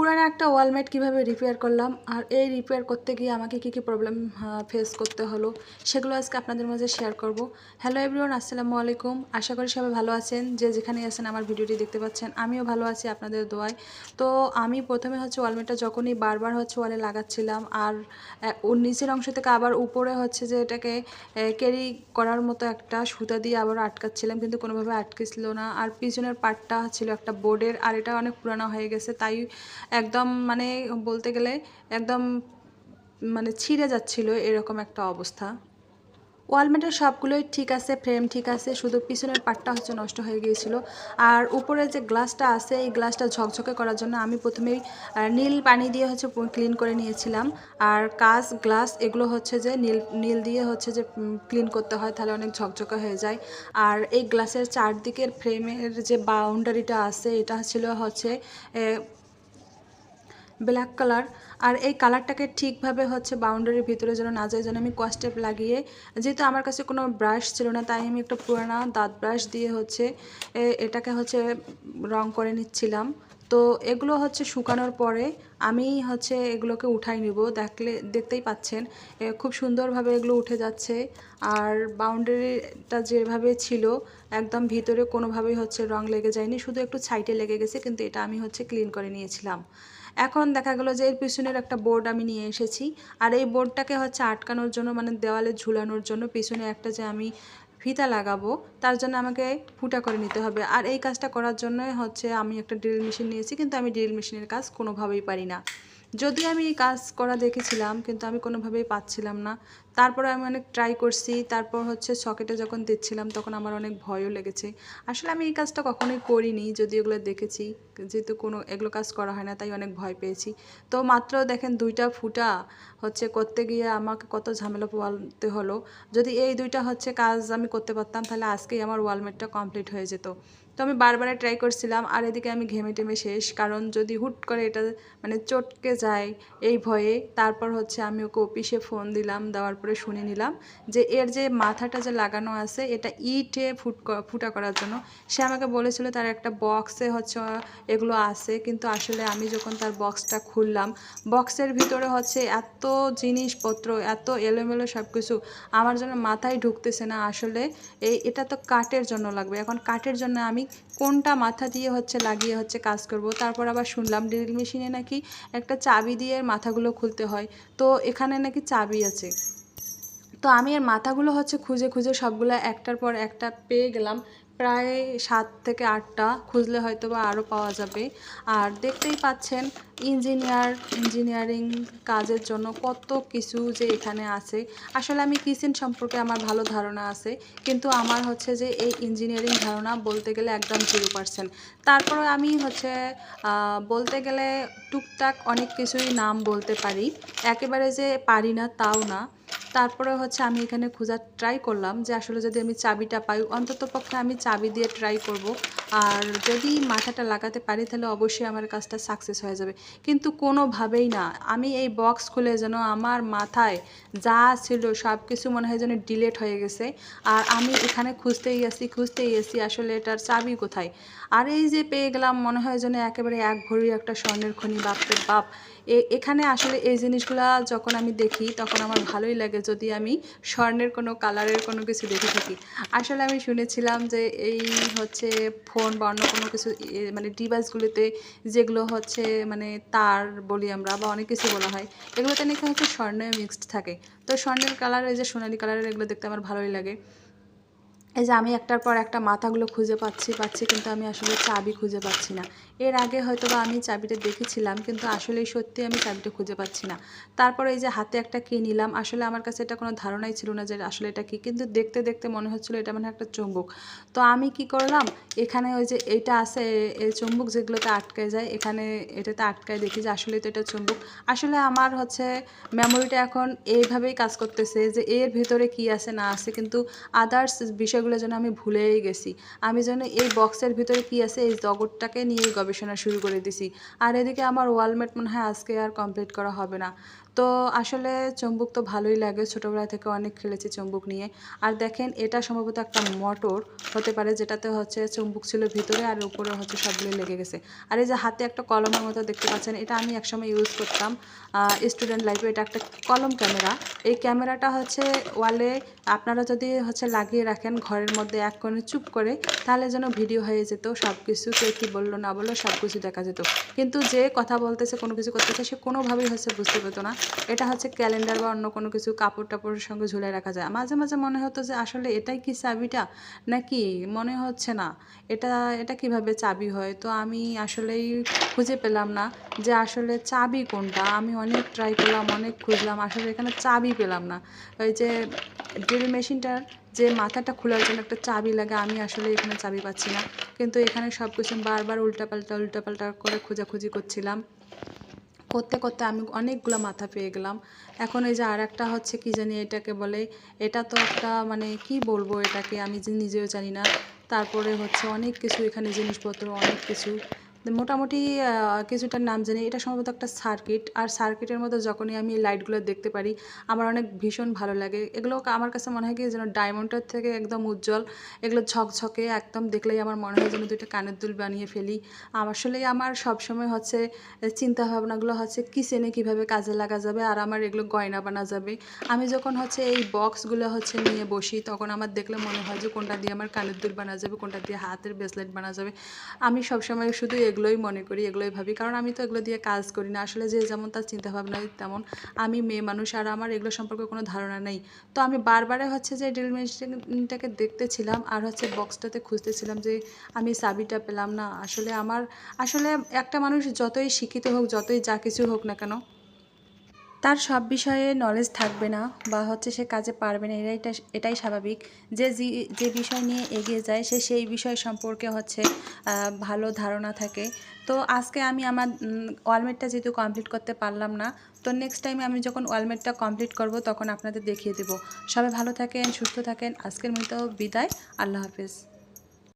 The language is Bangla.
পুরানো একটা ওয়ালমেট কীভাবে রিপেয়ার করলাম আর এই রিপেয়ার করতে গিয়ে আমাকে কী কী প্রবলেম ফেস করতে হলো, সেগুলো আজকে আপনাদের মাঝে শেয়ার করব। হ্যালো এভরিওয়ান আসসালামু আলাইকুম। আশা করি সবাই ভালো আছেন। যে যেখানে আছেন আমার ভিডিওটি দেখতে পাচ্ছেন, আমিও ভালো আছি আপনাদের দোয়ায়। তো আমি প্রথমে হচ্ছে ওয়ালমেটটা যখনই বারবার হচ্ছে ওয়ালে লাগাচ্ছিলাম আর ওর নিচের অংশ থেকে আবার উপরে হচ্ছে যে এটাকে ক্যারি করার মতো একটা সুতা দিয়ে আবার আটকাচ্ছিলাম, কিন্তু কোনোভাবে আটকেছিল না। আর পিছনের পার্টটা ছিল একটা বোর্ডের আর এটা অনেক পুরানো হয়ে গেছে, তাই একদম মানে বলতে গেলে একদম মানে ছিঁড়ে যাচ্ছিল এরকম একটা অবস্থা। ওয়ালমেটের সবগুলোই ঠিক আছে, ফ্রেম ঠিক আছে, শুধু পিছনের পার্টটা হচ্ছে নষ্ট হয়ে গিয়েছিল। আর উপরে যে গ্লাসটা আছে, এই গ্লাসটা ঝকঝকে করার জন্য আমি প্রথমেই নীল পানি দিয়ে হচ্ছে ক্লিন করে নিয়েছিলাম। আর কাঁচ, গ্লাস এগুলো হচ্ছে যে নীল নীল দিয়ে হচ্ছে যে ক্লিন করতে হয়, তাহলে অনেক ঝকঝকে হয়ে যায়। আর এই গ্লাসের চারদিকের ফ্রেমের যে বাউন্ডারিটা আছে, এটা ছিল হচ্ছে ব্ল্যাক কালার আর এই কালারটাকে ঠিকভাবে হচ্ছে বাউন্ডারির ভিতরে যেন না যায়, যেন আমি কস্টেপ লাগিয়ে, যেহেতু আমার কাছে কোনো ব্রাশ ছিল না, তাই আমি একটা পুরানা দাঁত ব্রাশ দিয়ে হচ্ছে এটাকে হচ্ছে রং করে নিচ্ছিলাম। তো এগুলো হচ্ছে শুকানোর পরে আমি হচ্ছে এগুলোকে উঠাই নিব। দেখলে, দেখতেই পাচ্ছেন খুব সুন্দরভাবে এগুলো উঠে যাচ্ছে। আর বাউন্ডারিটা যেভাবে ছিল, একদম ভিতরে কোনোভাবেই হচ্ছে রং লেগে যায়নি, শুধু একটু সাইডে লেগে গেছে, কিন্তু এটা আমি হচ্ছে ক্লিন করে নিয়েছিলাম। এখন দেখা গেল যে এর পিছনের একটা বোর্ড আমি নিয়ে এসেছি। আর এই বোর্ডটাকে হচ্ছে আটকানোর জন্য মানে দেওয়ালে ঝুলানোর জন্য পিছনে একটা যে আমি ফিতা লাগাবো, তার জন্য আমাকে ফুটা করে নিতে হবে। আর এই কাজটা করার জন্যই হচ্ছে আমি একটা ড্রিল মেশিন নিয়েছি, কিন্তু আমি ড্রিল মেশিনের কাজ কোনোভাবেই পারি না। যদি আমি এই কাজ করা দেখেছিলাম, কিন্তু আমি কোনোভাবেই পাচ্ছিলাম না। তারপরে আমি অনেক ট্রাই করছি, তারপর হচ্ছে সকেটে যখন দিচ্ছিলাম, তখন আমার অনেক ভয়ও লেগেছে। আসলে আমি এই কাজটা কখনোই করিনি যদি এগুলো দেখেছি, যেহেতু কোনো, এগুলো কাজ করা হয় না, তাই অনেক ভয় পেয়েছি। তো মাত্র দেখেন দুইটা ফুটা হচ্ছে করতে গিয়ে আমাকে কত ঝামেলা পোয়ালতে হলো। যদি এই দুইটা হচ্ছে কাজ আমি করতে পারতাম, তাহলে আজকেই আমার ওয়ালমেটটা কমপ্লিট হয়ে যেত। তো আমি বারবার ট্রাই করছিলাম, আর এদিকে আমি ঘেমে টেমে শেষ। কারণ যদি হুট করে এটা মানে চটকে যায় এই ভয়ে, তারপর হচ্ছে আমি ওকে অফিসে ফোন দিলাম, দেওয়ার পরে শুনে নিলাম যে এর যে মাথাটা যে লাগানো আছে, এটা ইটে ফুট ফুটা করার জন্য। সে আমাকে বলেছিল তার একটা বক্সে হচ্ছে এগুলো আছে, কিন্তু আসলে আমি যখন তার বক্সটা খুললাম বক্সের ভিতরে হচ্ছে এত জিনিসপত্র, এত এলোমেলো সব কিছু আমার জন্য মাথায় ঢুকতেছে না। আসলে এই, এটা তো কাঠের জন্য লাগবে। এখন কাঠের জন্য আমি কোনটা মাথা দিয়ে হচ্ছে লাগিয়ে হচ্ছে কাজ করব। তারপর আবার শুনলাম ড্রিল মেশিনে নাকি একটা চাবি দিয়ে মাথাগুলো খুলতে হয়। তো এখানে নাকি চাবি আছে। তো আমি এর মাথাগুলো হচ্ছে খুঁজে খুঁজে সবগুলো একটার পর একটা পেয়ে গেলাম। প্রায় সাত থেকে আটটা খুঁজলে হয়তো বা আরও পাওয়া যাবে। আর দেখতেই পাচ্ছেন, ইঞ্জিনিয়ার, ইঞ্জিনিয়ারিং কাজের জন্য কত কিছু যে এখানে আছে। আসলে আমি কিচেন সম্পর্কে আমার ভালো ধারণা আছে, কিন্তু আমার হচ্ছে যে এই ইঞ্জিনিয়ারিং ধারণা বলতে গেলে একদম জিরো পার্সেন্ট তারপরে আমি হচ্ছে বলতে গেলে টুকটাক অনেক কিছুই নাম বলতে পারি। একেবারে যে পারি না, তাও না। তারপরে হচ্ছে আমি এখানে খোঁজার ট্রাই করলাম যে আসলে যদি আমি চাবিটা পাই, অন্তত পক্ষে আমি চাবি দিয়ে ট্রাই করব। আর যদি মাথাটা লাগাতে পারি তাহলে অবশ্যই আমার কাজটা সাকসেস হয়ে যাবে। কিন্তু কোনোভাবেই না, আমি এই বক্স খুলে যেন আমার মাথায় যা ছিল সব কিছু মনে হয় যেন ডিলেট হয়ে গেছে। আর আমি এখানে খুঁজতেই আসি খুঁজতেই আসি আসলে এটার চাবি কোথায়। আর এই যে পেয়ে গেলাম, মনে হয় যেন একেবারে এক ভরি একটা স্বর্ণের খনি, বাপের বাপ। এখানে আসলে এই জিনিসগুলা যখন আমি দেখি, তখন আমার ভালোই লাগে যদি আমি স্বর্ণের কোনো, কালারের কোনো কিছু দেখে থাকি। আসলে আমি শুনেছিলাম যে এই হচ্ছে ফোন বা অন্য কোনো কিছু মানে ডিভাইসগুলোতে যেগুলো হচ্ছে মানে তার বলি আমরা বা অনেক কিছু বলা হয়, এগুলোতে নাকি হচ্ছে স্বর্ণ মিক্সড থাকে। তো স্বর্ণের কালার, এই যে সোনালি কালারের এগুলো দেখতে আমার ভালোই লাগে। এই যে আমি একটার পর একটা মাথাগুলো খুঁজে পাচ্ছি পাচ্ছি কিন্তু আমি আসলে চাবি খুঁজে পাচ্ছি না। এর আগে হয়তো বা আমি চাবিটা দেখেছিলাম কিন্তু আসলে সত্যি আমি চাবিটা খুঁজে পাচ্ছি না। তারপর এই যে হাতে একটা কী নিলাম, আসলে আমার কাছে এটা কোনো ধারণাই ছিল না যে আসলে এটা কী, কিন্তু দেখতে দেখতে মনে হচ্ছিল এটা মানে একটা চুম্বক। তো আমি কি করলাম, এখানে ওই যে এটা আছে, এই চুম্বক যেগুলোতে আটকে যায়, এখানে এটাতে আটকায় দেখি যে আসলে তো এটা চুম্বক। আসলে আমার হচ্ছে মেমোরিটা এখন এইভাবেই কাজ করতেছে যে এর ভিতরে কি আছে না আছে, কিন্তু আদার্স বিষয় সেগুলো যেন আমি ভুলেই গেছি। আমি যেন এই বক্সের ভিতরে কি আছে, এই জগৎটাকে নিয়ে গবেষণা শুরু করে দিছি। আর এদিকে আমার ওয়ালমেট মনে হয় আজকে আর কমপ্লিট করা হবে না। তো আসলে চম্বুক তো ভালোই লাগে। ছোটোবেলা থেকে অনেক খেলেছি চম্বুক নিয়ে। আর দেখেন, এটা সম্ভবত একটা মোটর হতে পারে, যেটাতে হচ্ছে চুম্বুক ছিল ভিতরে আর উপরে হচ্ছে সবগুলো লেগে গেছে। আর এই যে হাতে একটা কলমের মতো দেখতে পাচ্ছেন, এটা আমি একসময় ইউজ করতাম। স্টুডেন্ট লাইফে এটা একটা কলম ক্যামেরা। এই ক্যামেরাটা হচ্ছে ওয়ালে আপনারা যদি হচ্ছে লাগিয়ে রাখেন ঘরের মধ্যে এক কোণে চুপ করে, তাহলে যেন ভিডিও হয়ে যেত সব কিছু কে কী বলল না বলল সব কিছু দেখা যেত। কিন্তু যে কথা বলতেছে, কোনো কিছু করতেছে, সে কোনোভাবেই হচ্ছে বুঝতে পেতো না। এটা হচ্ছে ক্যালেন্ডার বা অন্য কোনো কিছু কাপড় টাপড়ের সঙ্গে ঝুলে রাখা যায়। মাঝে মাঝে মনে হতো যে আসলে এটাই কি চাবিটা? নাকি মনে হচ্ছে না, এটা এটা কীভাবে চাবি হয়? তো আমি আসলেই খুঁজে পেলাম না যে আসলে চাবি কোনটা। আমি অনেক ট্রাই করলাম, অনেক খুঁজলাম, আসলে এখানে চাবি পেলাম না। ওই যে ড্রিল মেশিনটার যে মাথাটা খোলার জন্য একটা চাবি লাগে, আমি আসলে এখানে চাবি পাচ্ছি না। কিন্তু এখানে সব কিছু বারবার উল্টাপাল্টা উল্টাপাল্টা করে খোঁজাখুঁজি করছিলাম। করতে করতে আমি অনেকগুলো মাথা পেয়ে গেলাম। এখন এই যে আর একটা হচ্ছে কি জানি এটাকে বলে, এটা তো একটা মানে কি বলব এটাকে আমি যে নিজেও জানি না। তারপরে হচ্ছে অনেক কিছু এখানে জিনিসপত্র, অনেক কিছু। মোটামুটি কিছুটার নাম জানি, এটা সম্ভবত একটা সার্কিট। আর সার্কিটের মধ্যে যখনই আমি লাইটগুলো দেখতে পারি, আমার অনেক ভীষণ ভালো লাগে। এগুলো আমার কাছে মনে হয় কি যেন ডায়মন্ডের থেকে একদম উজ্জ্বল, এগুলো ঝকঝকে, একদম দেখলেই আমার মনে হয় যেন দুইটা কানের দুল বানিয়ে ফেলি। আমার আসলেই আমার সবসময় হচ্ছে চিন্তা ভাবনাগুলো হচ্ছে কিচেনে কীভাবে কাজে লাগা যাবে, আর আমার এগুলো গয়না বানা যাবে। আমি যখন হচ্ছে এই বক্সগুলো হচ্ছে নিয়ে বসি, তখন আমার দেখলে মনে হয় যে কোনটা দিয়ে আমার কানের দুল বানা যাবে, কোনটা দিয়ে হাতের ব্রেসলেট বানা যাবে। আমি সবসময় শুধু এগুলোই মনে করি, এগুলোই ভাবি। কারণ আমি তো এগুলো দিয়ে কাজ করি না। আসলে যে যেমন তার চিন্তাভাবনা তেমন আমি মেয়ে মানুষ আর আমার এগুলো সম্পর্কে কোনো ধারণা নেই। তো আমি বারবারে হচ্ছে যে ড্রিল মেশিনটাকে দেখতেছিলাম আর হচ্ছে বক্সটাতে খুঁজতেছিলাম যে আমি চাবিটা পেলাম না। আসলে আমার, আসলে একটা মানুষ যতই শিক্ষিত হোক, যতই যা কিছু হোক না কেন তার সব বিষয়ে নলেজ থাকবে না বা হচ্ছে সে কাজে পারবে না এটাই এটাই স্বাভাবিক। যে যে বিষয় নিয়ে এগিয়ে যায়, সে সেই বিষয় সম্পর্কে হচ্ছে ভালো ধারণা থাকে। তো আজকে আমি আমার ওয়ালমেটটা যেহেতু কমপ্লিট করতে পারলাম না, তো নেক্সট টাইমে আমি যখন ওয়ালমেটটা কমপ্লিট করব, তখন আপনাদের দেখিয়ে দেবো। সবাই ভালো থাকেন, সুস্থ থাকেন। আজকের মতো বিদায়। আল্লাহ হাফেজ।